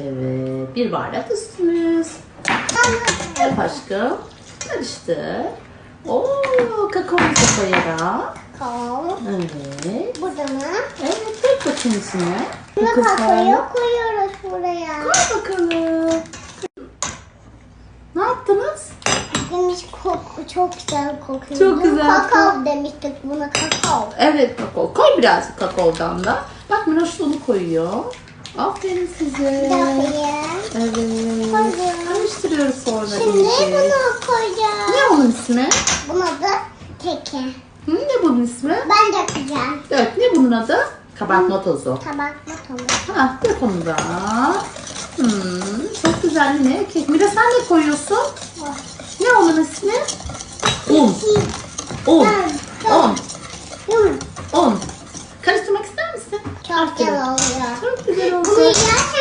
Evet. Bir bardak üstümüz. Yap aşkım. Karıştır. Oo, kakaomuzu koyarak. Tamam. Evet. Burada mı? Evet, dök bakayım içine. Bu kakaoyu koyuyoruz buraya. Koy bakalım. Ne yaptınız? Demiş koku çok güzel kokuyor. Çok Bunu güzel. Kakao demiştik buna kakao. Evet kakao. Koy biraz kakaodan da. Bak da onu koyuyor. Aferin size. Evet. Karıştırıyoruz sonra Şimdi iyice. bunu koyacağım. Ne onun ismi? Buna da keke. Hı, ne bunun ismi? Ben dökeceğim. Evet ne bunun adı? Kabartma tozu. Tabakla tamam. Ha, dök onu da. Hmm, çok güzel ne? Kek. Mira sen ne koyuyorsun? Ne onun ismi? Un. Un. Un. Hmm, Un. Karıştırmak ister misin? Çok güzel oluyor. Çok güzel Thank you.